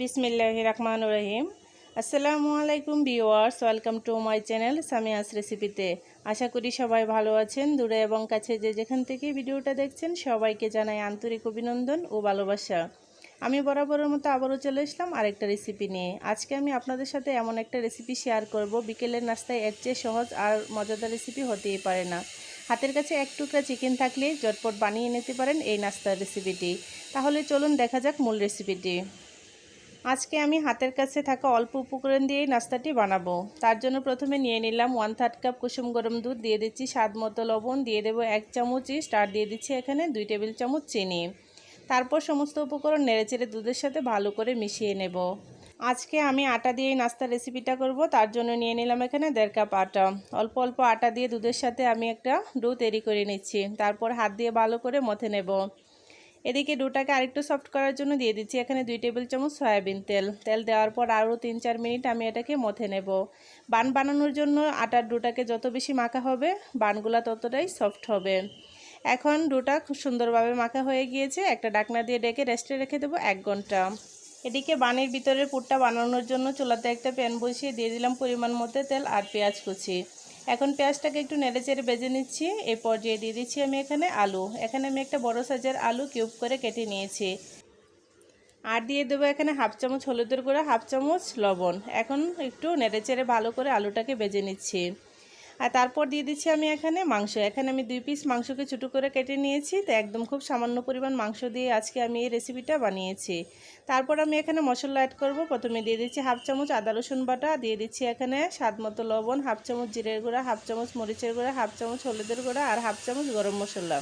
বিসমিল্লাহ রহমান রহিম আসসালামু আলাইকুম viewers welcome to my channel Samia's রেসিপিতে। আশা করি সবাই ভালো আছেন, দূরে এবং কাছে যে যেখান থেকে ভিডিওটা দেখছেন, সবাইকে জানাই আন্তরিক অভিনন্দন ও ভালোবাসা। আমি বরাবরের মতো আবারও চলে আসলাম আরেকটা রেসিপি নিয়ে। আজকে আমি আপনাদের সাথে এমন একটা রেসিপি শেয়ার করব। বিকেলের নাস্তায় এর চেয়ে সহজ আর মজাদার রেসিপি হতেই পারে না। হাতের কাছে এক টুকরা চিকেন থাকলে জটপট বানিয়ে নিতে পারেন এই নাস্তার রেসিপিটি। তাহলে চলুন দেখা যাক মূল রেসিপিটি। আজকে আমি হাতের কাছে থাকা অল্প উপকরণ দিয়েই নাস্তাটি বানাবো। তার জন্য প্রথমে নিয়ে নিলাম ওয়ান থার্ড কাপ কুসুম গরম দুধ, দিয়ে দিচ্ছি স্বাদ মতো লবণ, দিয়ে দেবো এক চামচ ইস্ট আর দিয়ে দিচ্ছি এখানে দুই টেবিল চামচ চিনি। তারপর সমস্ত উপকরণ নেড়েচেড়ে দুধের সাথে ভালো করে মিশিয়ে নেব। আজকে আমি আটা দিয়েই নাস্তা রেসিপিটা করব, তার জন্য নিয়ে নিলাম এখানে দেড় কাপ আটা। অল্প অল্প আটা দিয়ে দুধের সাথে আমি একটা ডো তৈরি করে নিচ্ছি। তারপর হাত দিয়ে ভালো করে মথে নেব। এদিকে ডোটাকে আরেকটু সফট করার জন্য দিয়ে দিচ্ছি। এখানে দুই টেবিল চামচ সয়াবিন তেল। তেল দেওয়ার পর আরও তিন চার মিনিট আমি এটাকে মথে নেব। বান বানানোর জন্য আটার ডোটাকে যত বেশি মাখা হবে, বানগুলা ততটাই সফট হবে। এখন ডোটা খুব সুন্দরভাবে মাখা হয়ে গিয়েছে। একটা ডাকনা দিয়ে ডেকে রেস্টে রেখে দেবো এক ঘণ্টা। এদিকে বানের ভিতরের পুরটা বানানোর জন্য চুলাতে একটা প্যান বসিয়ে দিয়ে দিলাম পরিমাণ মতো তেল আর পেঁয়াজ কুচি। এখন পেঁয়াজটাকে একটু নেড়ে চেড়ে বেজে নিচ্ছি। এই পর্যায়ে দিয়ে দিচ্ছি আমি এখানে আলু। এখানে আমি একটা বড় সাইজের আলু কিউব করে কেটে নিয়েছি। আর দিয়ে দেবো এখানে হাফ চামচ হলুদের গুঁড়া, হাফ চামচ লবণ। এখন একটু নেড়ে চেড়ে ভালো করে আলুটাকে বেজে নিচ্ছি। আর তারপর দিয়ে দিচ্ছি আমি এখানে মাংস। এখানে আমি দুই পিস মাংসকে ছোটো করে কেটে নিয়েছি। তো একদম খুব সামান্য পরিমাণ মাংস দিয়ে আজকে আমি এই রেসিপিটা বানিয়েছি। তারপর আমি এখানে মশলা অ্যাড করব। প্রথমে দিয়ে দিচ্ছি হাফ চামচ আদা, রসুন বাটা। দিয়ে দিচ্ছি এখানে স্বাদ মতো লবণ হাফ চামচ জিরের গুঁড়া হাফ চামচ মরিচের গুঁড়া হাফ চামচ হলুদের গুঁড়া আর হাফ চামচ গরম মশলা।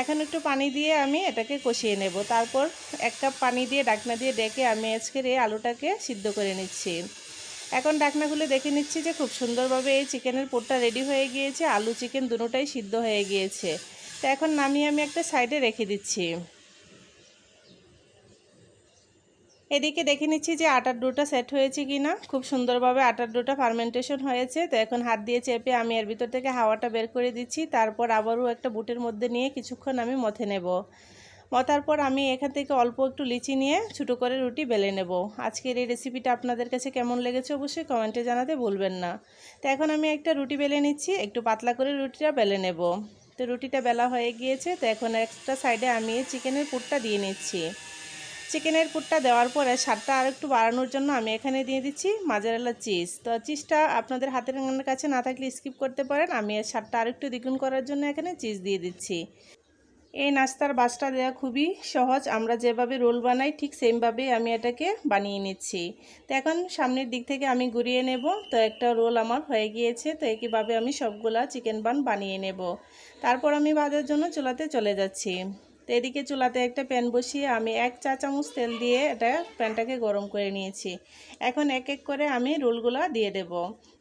এখন একটু পানি দিয়ে আমি এটাকে কষিয়ে নেব। তারপর এক কাপ পানি দিয়ে ডাকনা দিয়ে ডেকে আমি আজকের এই আলুটাকে সিদ্ধ করে নিচ্ছি। এখন ডাকনা খুলে দেখে নিচ্ছি যে খুব সুন্দরভাবে এই চিকেনের পোটটা রেডি হয়ে গিয়েছে, আলু চিকেন দুটোটাই সিদ্ধ হয়ে গিয়েছে। তো এখন নামিয়ে আমি একটা সাইডে রেখে দিচ্ছি। এদিকে দেখে নিচ্ছি যে আটার ডোটা সেট হয়েছে কি না খুব সুন্দরভাবে আটার ডোটা ফার্মেন্টেশন হয়েছে। তো এখন হাত দিয়ে চেপে আমি এর ভিতর থেকে হাওয়াটা বের করে দিচ্ছি, তারপর আবারও একটা বুটের মধ্যে নিয়ে কিছুক্ষণ আমি মথে নেব। মতার পর আমি এখান থেকে অল্প একটু লিচি নিয়ে ছোটো করে রুটি বেলে নেব। আজকের এই রেসিপিটা আপনাদের কাছে কেমন লেগেছে অবশ্যই কমেন্টে জানাতে ভুলবেন না। তো এখন আমি একটা রুটি বেলে নিচ্ছি, একটু পাতলা করে রুটিটা বেলে নেব। তো রুটিটা বেলা হয়ে গিয়েছে, তো এখন একটা সাইডে আমি চিকেনের পুরটা দিয়ে নিচ্ছি। চিকেনের পুরটা দেওয়ার পরে স্বাদটা আর একটু বাড়ানোর জন্য আমি এখানে দিয়ে দিচ্ছি মাজারেলা চিজ তো চিজটা আপনাদের হাতের কাছে না থাকলে স্কিপ করতে পারেন, আমি স্বাদটা আরেকটু দ্বিগুণ করার জন্য এখানে চিজ দিয়ে দিচ্ছি। এই নাস্তার বাসটা দেওয়া খুবই সহজ। আমরা যেভাবে রোল বানাই, ঠিক সেমভাবেই আমি এটাকে বানিয়ে নিচ্ছি। তো এখন সামনের দিক থেকে আমি ঘুরিয়ে নেব। তো একটা রোল আমার হয়ে গিয়েছে, তো একইভাবে আমি সবগুলা চিকেন বান বানিয়ে নেব। তারপর আমি ভাজার জন্য চুলাতে চলে যাচ্ছি। তো এদিকে চুলাতে একটা প্যান বসিয়ে আমি এক চা চামচ তেল দিয়ে এটা প্যানটাকে গরম করে নিয়েছি। এখন এক এক করে আমি রোলগুলো দিয়ে দেব।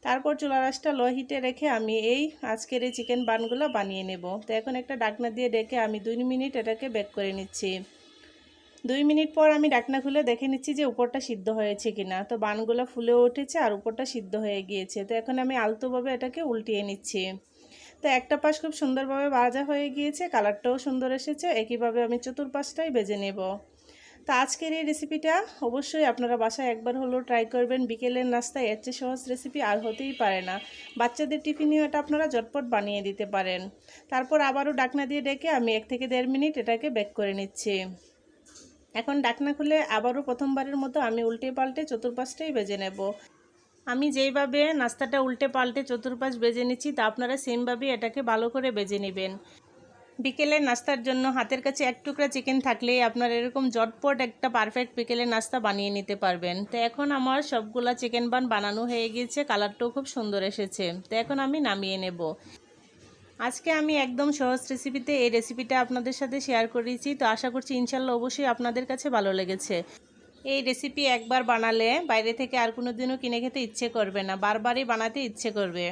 তারপর চুলা রাসটা লো হিটে রেখে আমি এই আজকের এই চিকেন বানগুলো বানিয়ে নেব। তো এখন একটা ডাকনা দিয়ে ডেকে আমি দুই মিনিট এটাকে বেক করে নিচ্ছি। দুই মিনিট পর আমি ডাকনা খুলে দেখে নিচ্ছি যে উপরটা সিদ্ধ হয়েছে কিনা। তো বানগুলো ফুলে উঠেছে আর উপরটা সিদ্ধ হয়ে গিয়েছে। তো এখন আমি আলতোভাবে এটাকে উল্টিয়ে নিচ্ছি। তো একটা পাশ খুব সুন্দরভাবে ভাজা হয়ে গিয়েছে, কালারটাও সুন্দর এসেছে, একইভাবে আমি চতুর্পাশটাই বেজে নেব। তো আজকের এই রেসিপিটা অবশ্যই আপনারা বাসায় একবার হলেও ট্রাই করবেন, বিকেলের নাস্তায় এর চেয়ে সহজ রেসিপি আর হতেই পারে না। বাচ্চাদের টিফিনেও এটা আপনারা জটপট বানিয়ে দিতে পারেন। তারপর আবারও ডাকনা দিয়ে ডেকে আমি এক থেকে দেড় মিনিট এটাকে বেক করে নিচ্ছি। এখন ডাকনা খুলে আবারও প্রথমবারের মতো আমি উল্টে পাল্টে চতুর্পাশটাই বেজে নেব। আমি যেইভাবে নাস্তাটা উল্টে পাল্টে চতুর্পাশ বেজে নিচ্ছি তা আপনারা সেমভাবেই এটাকে ভালো করে বেজে নেবেন। বিকেলের নাস্তার জন্য হাতের কাছে এক টুকরা চিকেন থাকলেই আপনার এরকম জটপট একটা পারফেক্ট বিকেলের নাস্তা বানিয়ে নিতে পারবেন। তো এখন আমার সবগুলা চিকেন বান বানানো হয়ে গিয়েছে, কালারটাও খুব সুন্দর এসেছে। তো এখন আমি নামিয়ে নেব। আজকে আমি একদম সহজ রেসিপিতে এই রেসিপিটা আপনাদের সাথে শেয়ার করেছি। তো আশা করছি ইনশাল্লাহ অবশ্যই আপনাদের কাছে ভালো লেগেছে। এই রেসিপি একবার বানালে বাইরে থেকে আর কোনো দিনও কিনে খেতে ইচ্ছে করবে না, বারবারই বানাতে ইচ্ছে করবে।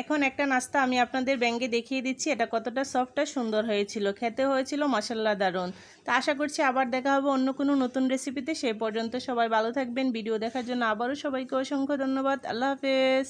এখন একটা নাস্তা আমি আপনাদের ব্যাঙ্গে দেখিয়ে দিচ্ছি, এটা কতটা সফট আর সুন্দর হয়েছিল, খেতে হয়েছিল মশলা দারুণ। তা আশা করছি আবার দেখা হবে অন্য কোনো নতুন রেসিপিতে সে পর্যন্ত সবাই ভালো থাকবেন ভিডিও দেখার জন্য আবারও সবাইকে অসংখ্য ধন্যবাদ, আল্লাহ হাফেজ।